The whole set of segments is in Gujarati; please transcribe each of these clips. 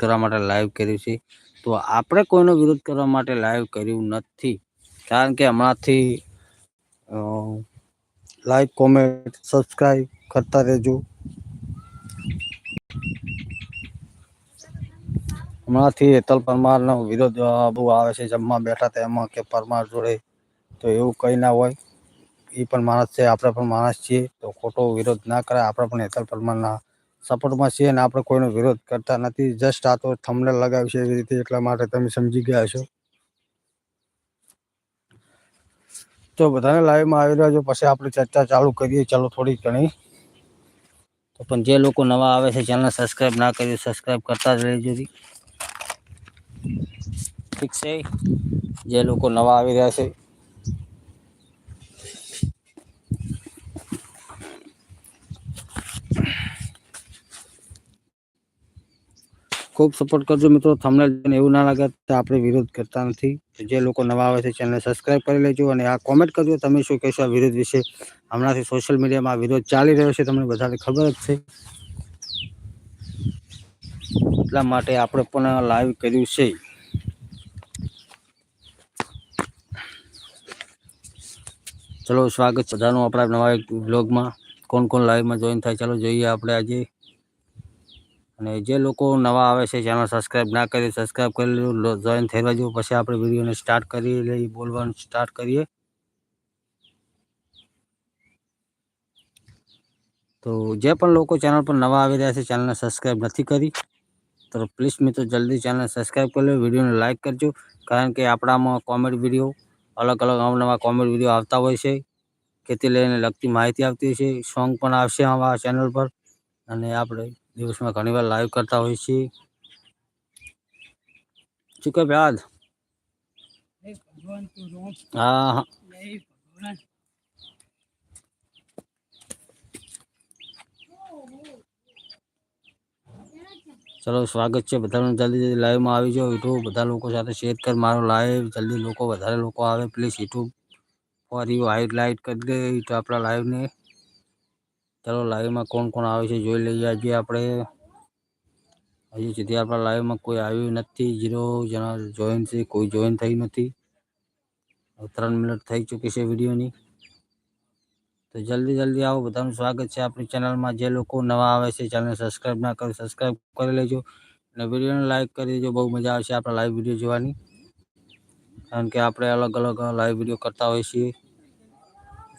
કરવા માટે લાઈવ કર્યું છે. તો આપણે કોઈનો વિરોધ કરવા માટે લાઈવ કર્યું નથી. કારણ કે હમણાંથી લાઈક કોમેન્ટ સબસ્ક્રાઈબ કરતા રહેજો. હમણાંથી હેતલ પરમારનો વિરોધ બહુ આવે છે. જમવા બેઠા તેમાં કે પરમાર જોડે. તો એવું કંઈ ના હોય. એ પણ માણસ છે, આપણે પણ માણસ છીએ. તો ખોટો વિરોધ ના કરાય. આપણે પણ હેતલ પરમારના સપોર્ટમાં છીએ અને આપણે કોઈનો વિરોધ કરતા નથી. જસ્ટ આ તો થમને લગાવ્યું છે એવી રીતે એટલા માટે તમે સમજી ગયા છો તો બધાને લાઈવમાં આવી રહ્યા છો. પછી આપણે ચર્ચા ચાલુ કરીએ. ચાલો થોડી ઘણી. તો પણ જે લોકો નવા આવે છે ચેનલ સબસ્ક્રાઈબ ના કર્યું સબસ્ક્રાઈબ કરતા જ રહેજો. ઠીક છે? જે લોકો નવા આવી રહ્યા છે ખૂબ સપોર્ટ કરજો મિત્રો. થંબનેલ એવું ના લાગે તો આપણે વિરોધ કરતા નથી. જે લોકો નવા આવે છે ચેનલને સબસ્ક્રાઈબ કરી લેજો અને આ કોમેન્ટ કરજો તમે શું કહેશો આ વિરોધ વિશે. હમણાંથી સોશિયલ મીડિયામાં આ વિરોધ ચાલી રહ્યો છે તમને બધાને ખબર જ છે. એટલા માટે આપણે પણ લાઈવ કર્યું છે. ચલો સ્વાગત બધાનું આપણા નવા બ્લોગમાં કોણ કોણ લાઈવમાં જોઈન થાય ચાલો જોઈએ આપણે આજે. અને જે લોકો નવા આવે છે, ચેનલ સબસ્ક્રાઈબ ના કરી સબસ્ક્રાઈબ કરી લેજો જોઈન થઈ લેજો પછી આપણે વિડીયોને સ્ટાર્ટ કરી લઈએ, બોલવાનું સ્ટાર્ટ કરીએ. તો જે પણ લોકો ચેનલ પર નવા આવી રહ્યા છે, ચેનલને સબસ્ક્રાઈબ નથી કરી, તો પ્લીઝ મિત્રો જલ્દી ચેનલ સબસ્ક્રાઈબ કરી લો વિડીયોને લાઇક કરજો. કારણ કે આપણામાં કોમેડી વીડિયો અલગ અલગ અવનવા કોમેડી વીડિયો આવતા હોય છે. ખેતી લઈને લગતી માહિતી આવતી હોય છે સોંગ પણ આવશે આવા ચેનલ પર. અને આપણે દિવસમાં ઘણીવાર લાઈવ કરતા હોઈએ છીએ શું કે યાદ હા હા ચલો સ્વાગત છે બધાનું જલ્દી જલ્દી લાઈવમાં આવી જાઓ યુટ્યુબ બધા લોકો સાથે શેર કર મારો લાઈવ જલ્દી લોકો વધારે લોકો આવે please YouTube for you hit like કરી દે તો આપણા લાઈવને ચલો લાઈવમાં કોણ કોણ આવે છે જોઈ લઈએ. આજે આપણે હજી સુધી આપણા લાઈવમાં કોઈ આવ્યું નથી. જીરો જણા જોઈન છે, કોઈ જોઈન થયું નથી. ત્રણ મિનિટ થઈ ચૂકી છે વિડીયોની. તો જલ્દી જલ્દી આવો. બધાનું સ્વાગત છે આપણી ચેનલમાં જે લોકો નવા આવે છે ચેનલ સબસ્ક્રાઈબ ના કરો સબસ્ક્રાઈબ કરી લેજો. અને વિડીયોને લાઈક કરી દેજો. બહુ મજા આવશે આપણા લાઈવ વીડિયો જોવાની. કારણ કે આપણે અલગ અલગ લાઈવ વીડિયો કરતા હોઈએ છીએ.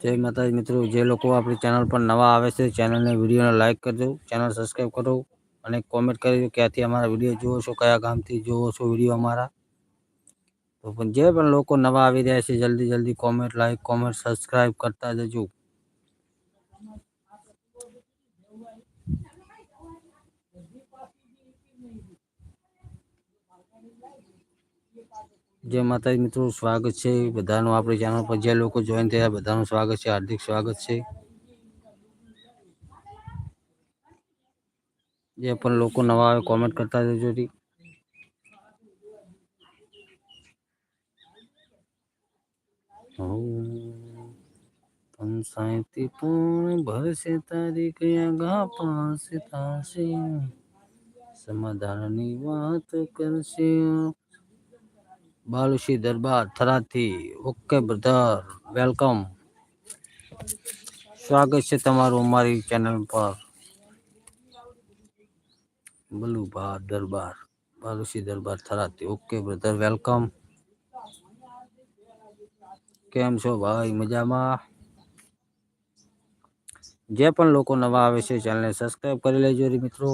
જય માતાજી મિત્રો જે લોકો આપણી ચેનલ પર નવા આવે છે ચેનલને વિડીયોને લાઈક કરજો ચેનલ સબસ્ક્રાઈબ કરો અને કોમેન્ટ કરજો ક્યાંથી અમારા વિડીયો જુઓ છો કયા ગામથી જુઓ છો વિડીયો અમારા તો પણ જે પણ લોકો નવા આવી રહ્યા છે જલ્દી જલ્દી કોમેન્ટ લાઈક કોમેન્ટ સબસ્ક્રાઈબ કરતા જજો જય માતાજી મિત્રો સ્વાગત છે બધાનું આપણી ચેનલ પર જે લોકો જોઈન થયા બધાનું સ્વાગત છે હાર્દિક સ્વાગત છે જે પણ લોકો નવા આવે કોમેન્ટ કરતા જજો જી પંચાયતી પૂર્ણ ભરશે તારી કયા ગા પાસે થશે સમાધાનની વાત કરશે બાલુશી દરબાર થરાદથી ઓકે બ્રધર, વેલકમ. સ્વાગત છે તમારું અમારી ચેનલ પર. બલુભા દરબાર, બાલુશી દરબાર થરાદથી ઓકે બ્રધર, વેલકમ. કેમ છો ભાઈ? મજામાં? જે પણ લોકો નવા આવે છે, ચેનલને સબસ્ક્રાઈબ કરી લેજો મિત્રો.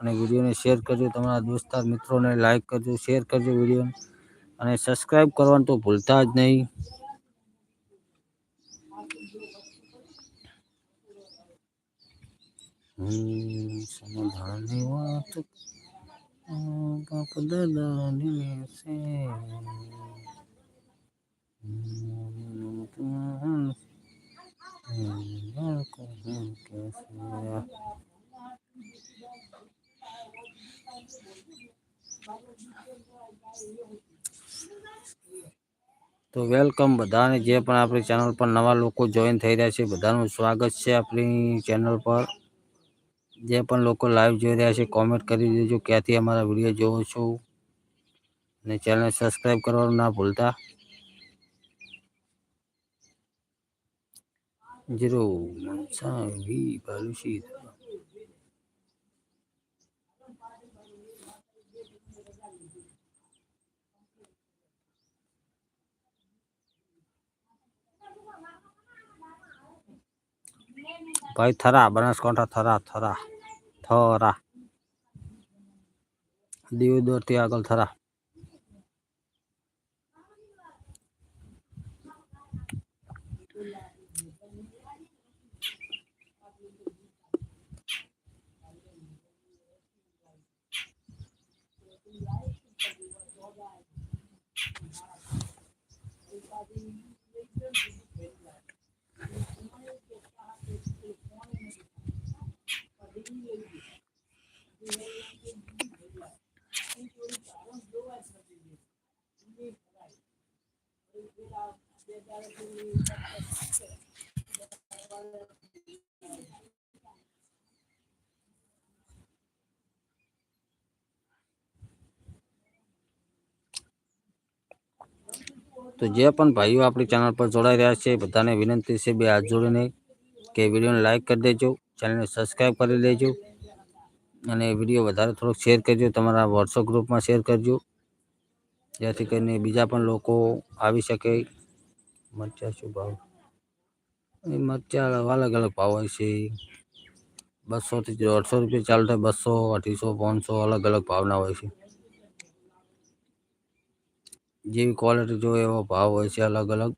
અને વિડીયોને શેર કરજો તમારા દોસ્તાર મિત્રોને. લાઈક કરજો, શેર કરજો વીડિયો અને સબસ્ક્રાઇબ કરવાનું તો ભૂલતા જ નહીં સમાધાનની વાત બાપ દાદાની છે Thank you. તો વેલકમ બધાને જે પણ આપણી ચેનલ પર નવા લોકો જોઈન થઈ રહ્યા છે બધાનું સ્વાગત છે આપણી ચેનલ પર જે પણ લોકો લાઈવ જોઈ રહ્યા છે કોમેન્ટ કરી દેજો ક્યાંથી અમારા વિડીયો જોવો છો અને ચેનલ સબસ્ક્રાઈબ કરવાનું ના ભૂલતા જીરો વી બાલુશી ભાઈ થરા બનાસકાંઠા થરા થરા થરા દીવદરથી આગળ થરા તો જે પણ ભાઈઓ આપણી ચેનલ પર જોડાઈ રહ્યા છે બધાને વિનંતી છે બે હાથ જોડીને કે વિડીયોને લાઈક કરી દેજો ચેનલને સબસ્ક્રાઈબ કરી લેજો અને વિડીયો વધારે થોડોક શેર કરજો તમારા વોટ્સઅપ ગ્રુપમાં શેર કરજો જેથી કરીને બીજા પણ લોકો આવી શકે મરચા શું ભાવ? એ મરચા અલગ અલગ ભાવ હોય છે. બસોથી દોઢસો રૂપિયા ચાલતા બસો, અઢીસો પાંચસો અલગ અલગ ભાવના હોય છે. જેવી ક્વોલિટી જોઈએ એવો ભાવ હોય છે અલગ અલગ.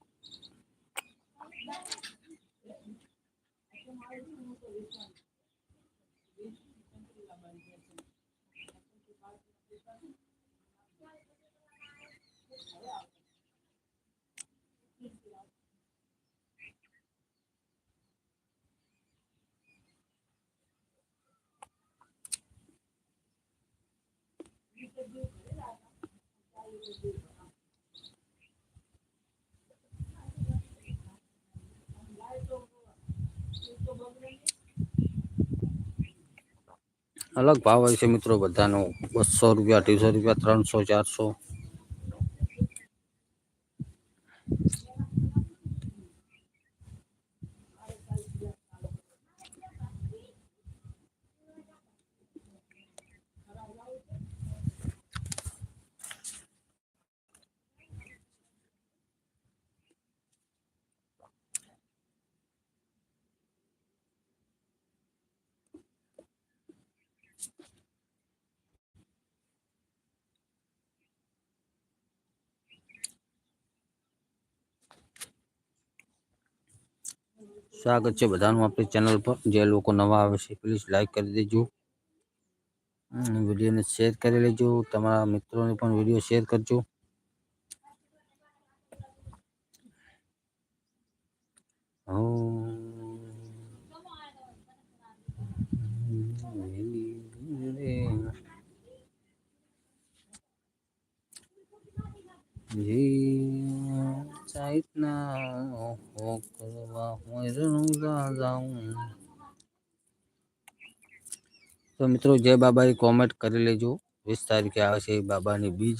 અલગ ભાવ હોય છે મિત્રો બધાનો. બસો રૂપિયા અઢીસો રૂપિયા ત્રણસો ચારસો. સ્વાગત છે બધાનું આપણી ચેનલ પર જે લોકો નવા આવે છે પ્લીઝ લાઈક કરી દેજો વિડીયોને શેર કરી લેજો તમારા મિત્રોને પણ વિડીયો શેર કરજો સાહિતના કરવા હું જાઉં તો મિત્રો જય બાબા એ કોમેન્ટ કરી લેજો વીસ તારીખે આવે છે બાબાની બીજ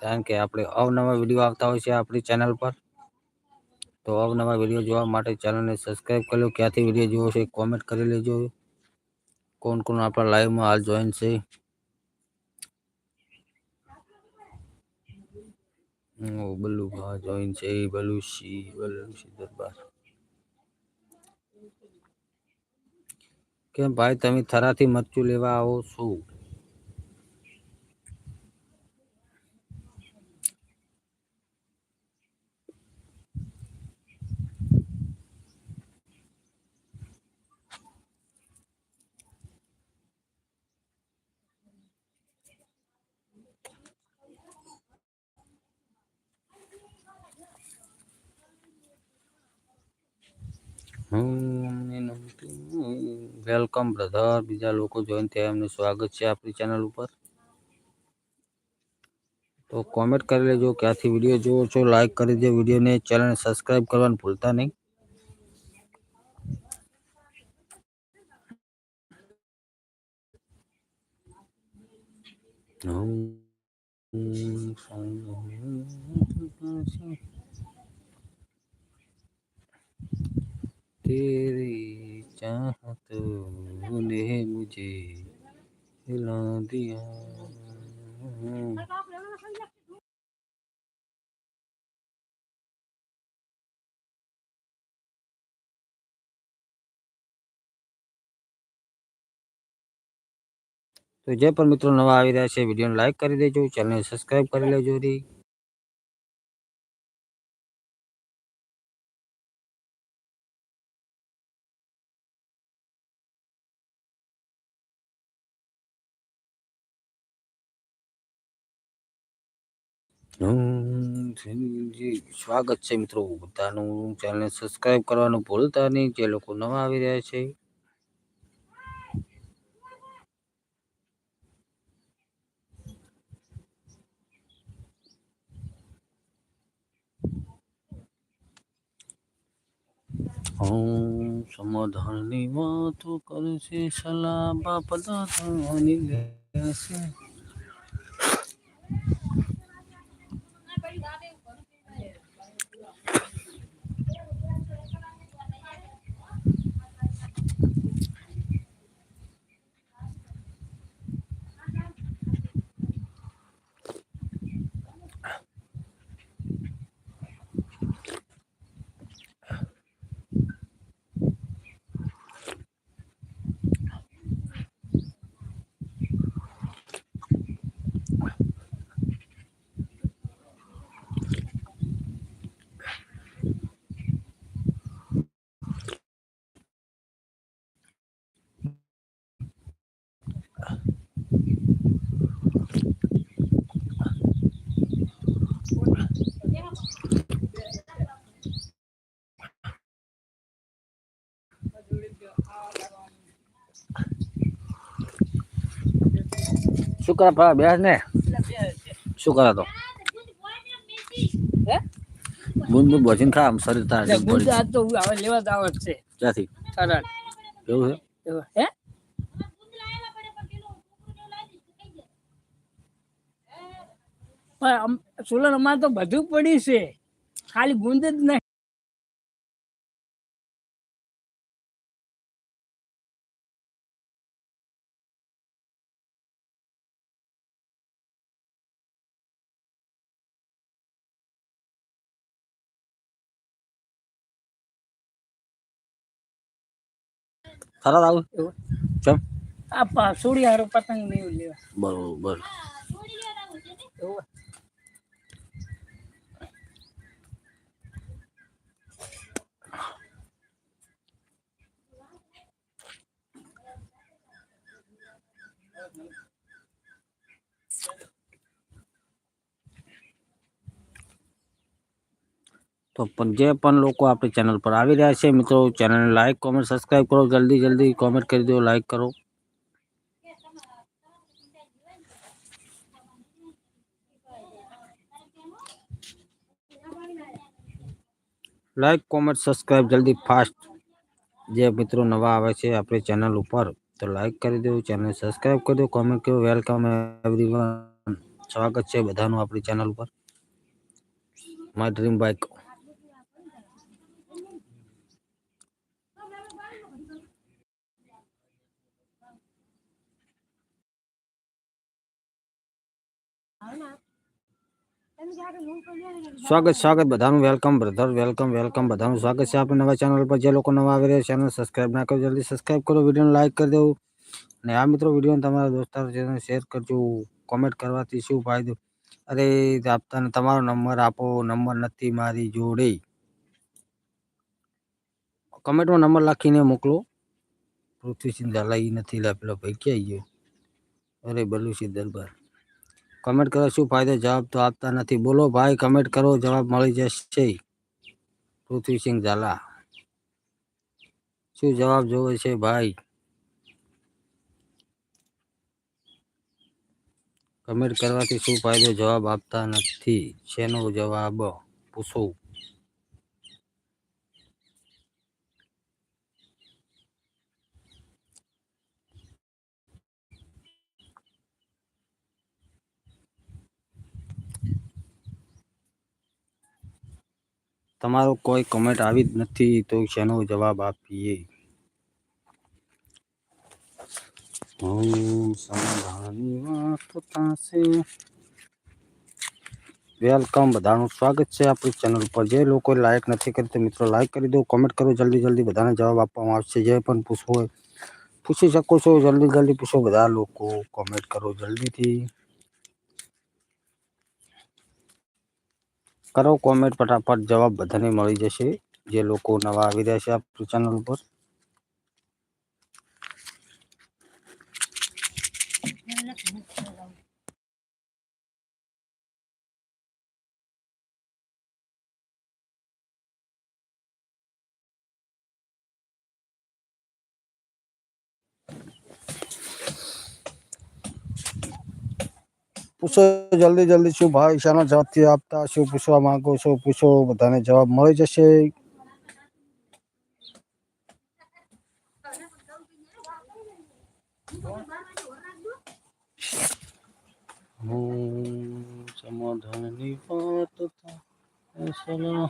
કારણ કે આપણે અવનવા વિડીયો આવતા હોય છે આપણી ચેનલ પર તો અવનવા વિડીયો જોવા માટે ચેનલને સબસ્ક્રાઈબ કરી લો ક્યાંથી વિડીયો જોવો છે કોમેન્ટ કરી લેજો કોણ કોણ આપણા લાઈવમાં હાલ જોઈન છે ઓ બલ્લુ ભા જોઈન છે બલુ સી બલ્લુ સી દરબાર કેમ ભાઈ તમે થરાથી મરચું લેવા આવો છો વેલકમ બ્રધર બીજા લોકો જોઈન થયા એમનું સ્વાગત છે આપણી ચેનલ ઉપર તો કોમેન્ટ કરી લેજો ક્યાંથી વિડીયો જોવો છો લાઈક કરી દો વિડીયોને ચેનલને સબસ્ક્રાઈબ કરવાનું ભૂલતા નહીં तेरी चाहतों ने मुझे हिला दिया તો જે પણ મિત્રો નવા આવી રહ્યા છે વિડીયોને લાઈક કરી દેજો ચેનલને સબસ્ક્રાઈબ કરી લેજો રી સ્વાગત છે મિત્રો બધાનું ચેનલને સબસ્ક્રાઈબ કરવાનું ભૂલતા નહીં, જે લોકો નવા આવી રહ્યા છે. સમાધાનની વાતો કરશે, સલાહ બાપ દાદાની કરે પા બેસ ને? શું કરે તો? બુંદ બુંદ ભજીને ખા આમ શરીર તાર ગુંદ આજ તો હવે લેવા જ આવત છે. ક્યાંથી? તરત એવું છે? હે? પણ સોલર અમારે તો બધું પડી છે. ખાલી ગુંદ જ નહીં. ખરા આવું એવું. ચમ આ સોડી હારો પતંગ નહીં લેવા. બરોબર. એવું? તો પણ જે પણ લોકો આપણી ચેનલ પર આવી રહ્યા છે મિત્રો ચેનલને લાઈક કોમેન્ટ સબસ્ક્રાઈબ કરો જલ્દી જલ્દી કોમેન્ટ કરી દો લાઈક કરો લાઈક કોમેન્ટ સબસ્ક્રાઈબ જલ્દી ફાસ્ટ જે મિત્રો નવા આવે છે આપણી ચેનલ ઉપર તો લાઈક કરી દો ચેનલ સબસ્ક્રાઈબ કરી દો કોમેન્ટ કરો વેલકમ એવરીવન સ્વાગત છે બધાનું આપણી ચેનલ ઉપર માય ડ્રીમ બાઇક સ્વાગત સ્વાગત બધાનું. વેલકમ બ્રધર વેલકમ વેલકમ બધાનું. સ્વાગત છે આપણે નવા ચેનલ પર. જે લોકો નવા આવી રહ્યા ચેનલ સબસ્ક્રાઈબ ના કરો, જલ્દી સબસ્ક્રાઈબ કરો. વિડીયોને લાઇક કરી દેવું. અને આ મિત્રો વિડીયોને તમારા દોસ્તારો છે શેર કરજો કોમેન્ટ કરવાથી શું ફાયદો? અરે, આપતાને તમારો નંબર આપો નંબર નથી મારી જોડે. કમેન્ટમાં નંબર લખીને મોકલો. પૃથ્વીસિંહ ઝાલા ઈ નથી લા પેલો ભાઈ, ક્યાં ગયો? અરે બલુસી દરબાર. કમેન્ટ કરો શું ફાયદો? જવાબ તો આપતા નથી. બોલો ભાઈ, કમેન્ટ કરો, જવાબ મળી જશે. પૃથ્વીસિંહ ઝાલા. શું જવાબ જોવે છે ભાઈ? કમેન્ટ કરવાથી શું ફાયદો? જવાબ આપતા નથી. શેનો જવાબ? પૂછો. તમારો કોઈ કમેન્ટ આવી જ નથી તો શેનો જવાબ આપીએ? વેલકમ બધાનું સ્વાગત છે આપણી ચેનલ પર જે લોકો લાઈક નથી કરી તો મિત્રો લાઈક કરી દો કોમેન્ટ કરો, જલ્દી જલ્દી બધાને જવાબ આપવામાં આવશે. જે પણ પૂછવું હોય પૂછી શકો છો. જલ્દી જલ્દી પૂછો. બધા લોકો કોમેન્ટ કરો જલ્દીથી. કરો કોમેન્ટ ફટાફટ જવાબ બધાને મળી જશે. જે લોકો નવા આવી રહ્યા છે આપણી ચેનલ પર પૂછો જલ્દી જલ્દી શું ભાઈ શાનો જવાબથી આપતા શું પૂછવા માંગો છો પૂછો બધાને જવાબ મળી જશે હું સમાધાનની વાત ફેસલા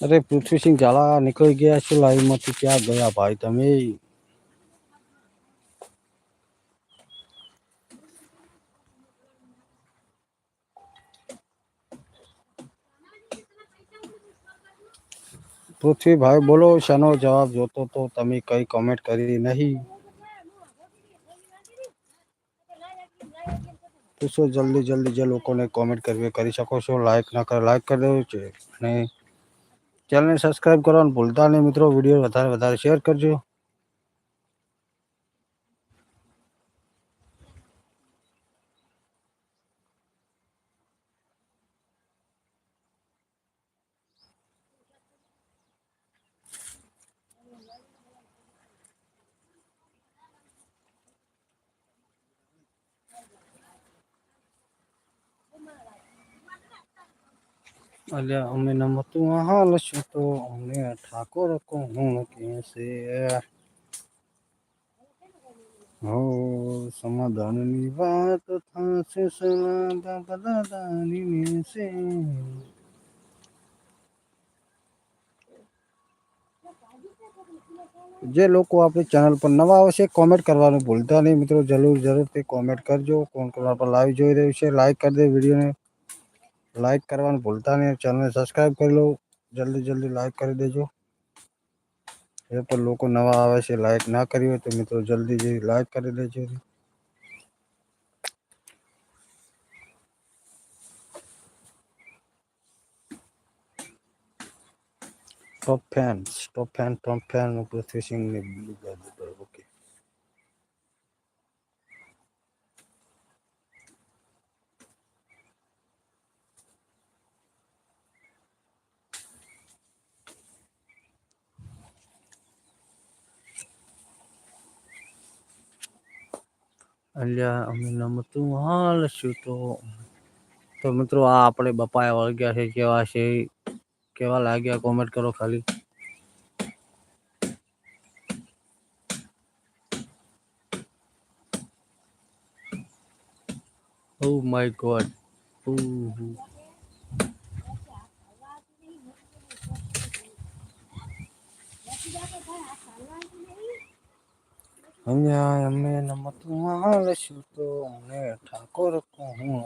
અરે પૃથ્વીસિંહ ઝાલા નીકળી ગયા છે લાઈવમાંથી ક્યાં ગયા ભાઈ તમે પૃથ્વીભાઈ બોલો, શાનો જવાબ જોતો તો તમે કઈ કોમેન્ટ કરી નહીં. પૂછો જલ્દી જલ્દી જે લોકોને કોમેન્ટ કરવી કરી શકો છો. લાઈક ના કરે લાઈક કરી દેવું છે. અને ચેનલને સબસ્ક્રાઇબ કરવાનું ભૂલતા નહીં મિત્રો. વીડિયો વધારે વધારે શેર કરજો. અલ્યા અમે નમતું હાલ છું તો અમને ઠાકોર કોણ કહેશે હો સમાધાનની વાત થશે સલાદા બદાદાની મિલશે જે લોકો આપણી ચેનલ પર નવા આવશે કોમેન્ટ કરવાનું ભૂલતા નહીં મિત્રો જરૂર જરૂરથી કોમેન્ટ કરજો કોણ કોણ પર લાઈવ જોઈ રહ્યું છે લાઈક કરી દે વિડીયોને લાઈક કરવાનું ભૂલતા નહીં ચેનલને સબસ્ક્રાઇબ કરી લો જલ્દી જલ્દી લાઈક કરી દેજો એ પણ લોકો નવા આવે છે લાઈક ના કરી હોય તો મિત્રો જલ્દી જલ્દી લાઈક કરી દેજો top fan top fan top fan Prithvi Singh okay અલ્યા, અમે નમતું હાલ શું તો. તો મિત્રો, આ આપણે બપાયા વળગ્યા છે, કેવા છે, કેવા લાગ્યા કોમેન્ટ કરો ખાલી. ઓ માય ગોડ અહીંયા અમે નમતું લઈશું તો ઠાકોર કહું.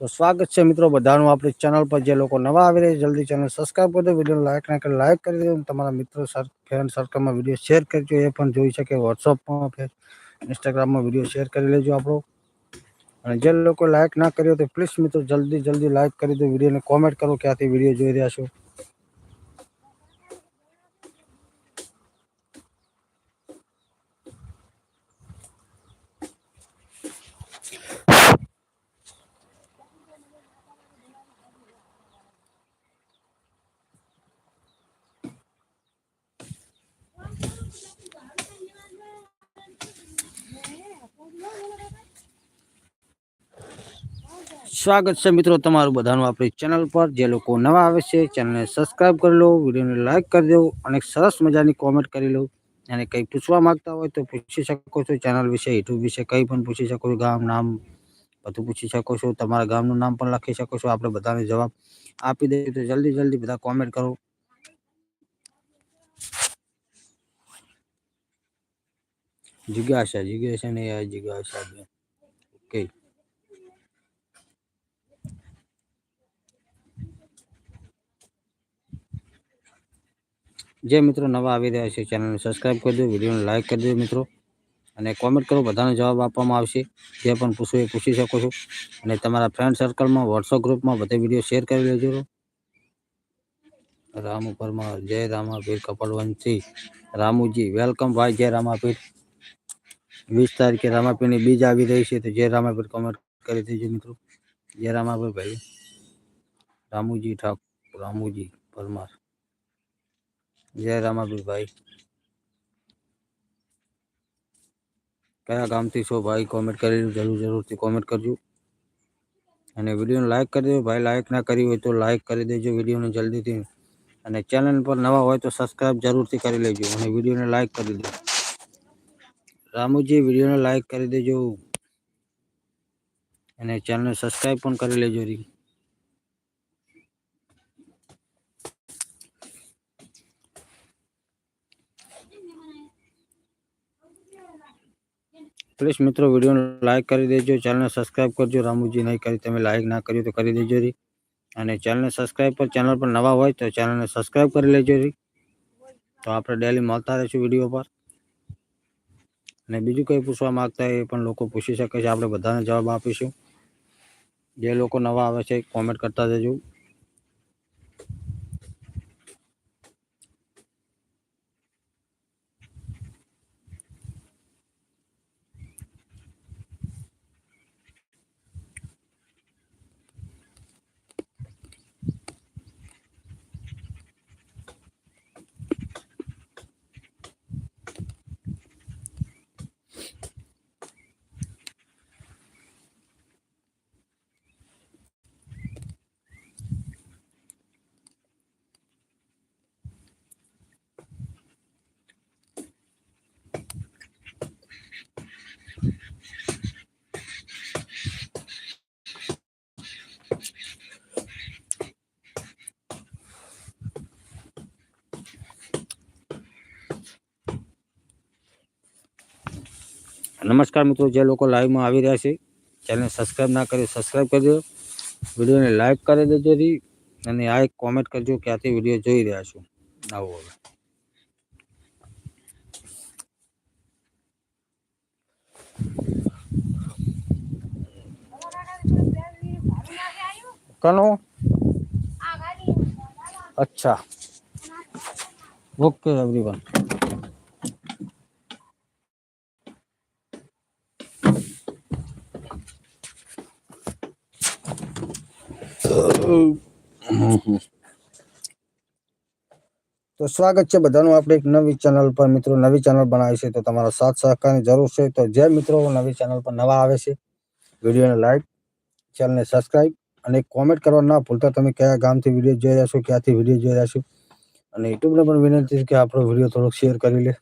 તો સ્વાગત છે મિત્રો બધાનું આપણી ચેનલ પર. જે લોકો નવા આવી રહ્યા જલ્દી ચેનલ સબસ્ક્રાઈબ કરી દો વીડિયો લાઈક ના કરી લાઈક કરી દો. તમારા મિત્રો ફ્રેન્ડ સર્કલમાં વીડિયો શેર કરજો. એ પણ જોઈ શકે વોટ્સઅપમાં ઇન્સ્ટાગ્રામમાં વીડિયો શેર કરી લેજો આપણો. અને જે લોકો લાઈક ના કર્યો તો પ્લીઝ મિત્રો જલ્દી જલ્દી લાઈક કરી દો. વિડીયોને કોમેન્ટ કરો ક્યાંથી વીડિયો જોઈ રહ્યા છો. સ્વાગત છે મિત્રો તમારું બધાનું આપણી ચેનલ પર. જે લોકો નવા આવે છે ચેનલને સબસ્ક્રાઇબ કરી લો વિડીયોને લાઇક કરી દો અને સરસ મજાની કોમેન્ટ કરી લો. અને કંઈ પૂછવા માંગતા હોય તો પૂછી શકો છો. ચેનલ વિશે યુટ્યુબ વિશે કંઈ પણ પૂછી શકો છો. ગામ, નામ બધું પૂછી શકો છો. તમારા ગામનું નામ પણ લખી શકો છો. આપણે બધાને જવાબ આપી દઈએ. તો જલ્દી જલ્દી બધા કોમેન્ટ કરો. જિજ્ઞાસા જિજ્ઞાસા નહીં આ જિજ્ઞાસા બેન ઓકે. જે મિત્રો નવા આવી રહ્યા છે, ચેનલને સબસ્ક્રાઇબ કરી દો, વિડીયોને લાઇક કરી દો મિત્રો. અને કોમેન્ટ કરો, બધાનો જવાબ આપવામાં આવશે. જે પણ પૂછવું એ પૂછી શકો છો. અને તમારા ફ્રેન્ડ સર્કલમાં વોટ્સઅપ ગ્રુપમાં બધે વીડિયો શેર કરી લેજો. રામુ પરમાર જય રામાપીર, કપડવંશી. રામુજી વેલકમ ભાઈ, જય રામાપીર. વીસ તારીખે રામાપીની બીજ આવી રહી છે, તો જય રામાપીર કોમેન્ટ કરી દેજો મિત્રો. જય રામાભાઈ ભાઈ. રામુજી ઠાકોર, રામુજી પરમાર. જય રામાભાઈ ભાઈ. કયા ગામથી છો ભાઈ? કોમેન્ટ કરી જરૂર, જરૂરથી કોમેન્ટ કરજો. અને વિડીયોને લાઇક કરી દેજો. ભાઈ લાઇક ના કરી હોય તો લાઇક કરી દેજો વિડીયોને જલ્દીથી. અને ચેનલ પર નવા હોય તો સબસ્ક્રાઇબ જરૂરથી કરી લેજો. અને વિડીયોને લાઇક કરી દેજો. રામુજી વિડીયોને લાઈક કરી દેજો. અને ચેનલને સબસ્ક્રાઈબ પણ કરી લેજો રી. પ્લીઝ મિત્રો, વિડીયોને લાઈક કરી દેજો ચેનલને સબસ્ક્રાઈબ કરજો. રામુજી નહીં કરી તમે લાઈક ના કર્યું તો કરી દેજો રી. અને ચેનલને સબસ્ક્રાઈબ પર ચેનલ પર નવા હોય તો ચેનલને સબસ્ક્રાઈબ કરી લેજો રી. તો આપણે ડેલી મળતા રહીશું વીડિયો પર. અને બીજું કંઈ પૂછવા માગતા હોય એ પણ લોકો પૂછી શકે છે. આપણે બધાને જવાબ આપીશું. જે લોકો નવા આવે છે કોમેન્ટ કરતા જજો નમસ્કાર મિત્રો જે લોકો લાઈવમાં આવી રહ્યા છે ચેનલ સબસ્ક્રાઇબ ના કરી સબસ્ક્રાઇબ કરી દો વિડીયોને લાઈક કરી દેજો રી અને આ એક કોમેન્ટ કરજો ક્યાંથી વિડીયો જોઈ રહ્યા છો આવો હવે કનો અચ્છા ઓકે એવરીવન તો સ્વાગત છે બધાનું. આપણે એક નવી ચેનલ પર મિત્રો નવી ચેનલ બનાવી છે તો તમારા સાથ સહકારની જરૂર છે. તો જે મિત્રો નવી ચેનલ પર નવા આવે છે, વિડીયોને લાઈક ચેનલને સબસ્ક્રાઈબ અને કોમેન્ટ કરવા ના ભૂલતા તમે કયા ગામથી વીડિયો જોઈ રહ્યા છો, ક્યાંથી વીડિયો જોઈ રહ્યા છો. અને યુટ્યુબને પણ વિનંતી છે કે આપણો વીડિયો થોડોક શેર કરી લે.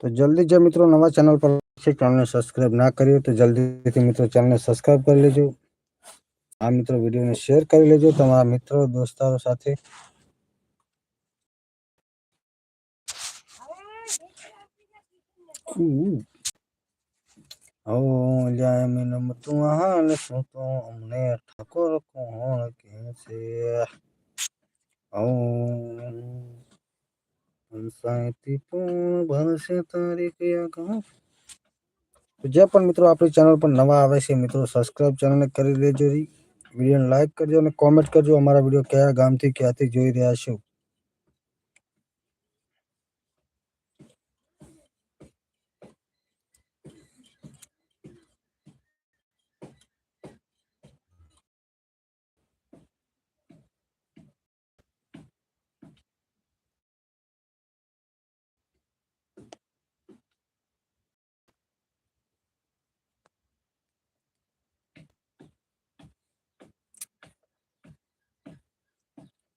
તો જલ્દી જે મિત્રો નવા ચેનલ પર છે ચેનલને સબસ્ક્રાઇબ ના કરી હોય તો જલ્દીથી મિત્રો ચેનલને સબસ્ક્રાઇબ કરી લેજો આ મિત્રો વિડીયોને શેર કરી લેજો તમારા મિત્રો દોસ્તારો સાથે ઓ લ્યા મેં તું હાલ શું તો અમને ઠાકોર કોણ કે છે ઓ પંચાયતી પૂર્ણ ભરશે તારી જે પણ મિત્રો આપણી ચેનલ પર નવા આવે છે મિત્રો સબસ્ક્રાઇબ ચેનલને કરી લેજો રી વિડીયોને લાઈક કરજો અને કોમેન્ટ કરજો અમારા વીડિયો કયા ગામથી, ક્યાંથી જોઈ રહ્યા છો.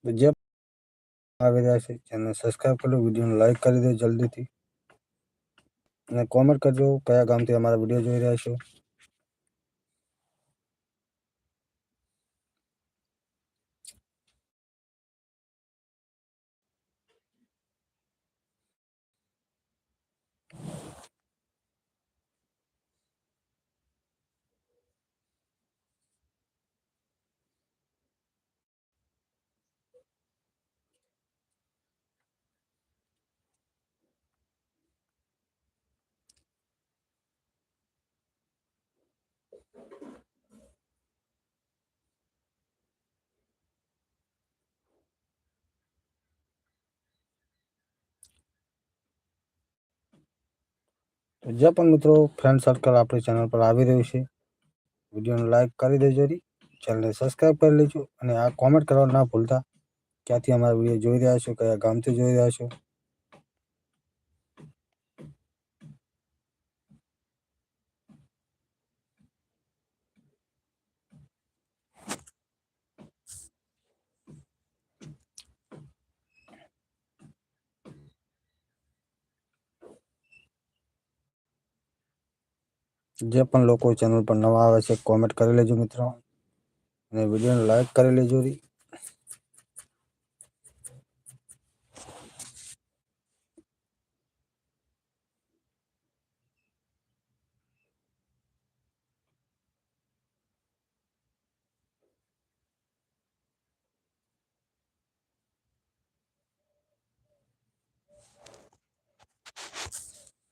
જે આવી રહ્યા છે. ચેનલ સબસ્ક્રાઈબ કરો વિડીયોને લાઈક કરી દો જલ્દીથી. અને કોમેન્ટ કરજો કયા ગામથી અમારા વીડિયો જોઈ રહ્યા છો. તો જે પણ મિત્રો ફ્રેન્ડ સર્કલ આપણી ચેનલ પર આવી રહ્યું છે, વિડીયોને લાઈક કરી દેજો ચેનલને સબસ્ક્રાઈબ કરી લેજો અને આ કોમેન્ટ કરવા ના ભૂલતા. ક્યાંથી અમારા વીડિયો જોઈ રહ્યા છો, કયા ગામથી જોઈ રહ્યા છો? જે પણ લોકો ચેનલ પર નવા આવે છે કોમેન્ટ કરી લેજો મિત્રો. અને વિડીયોને લાઈક કરી લેજો રી.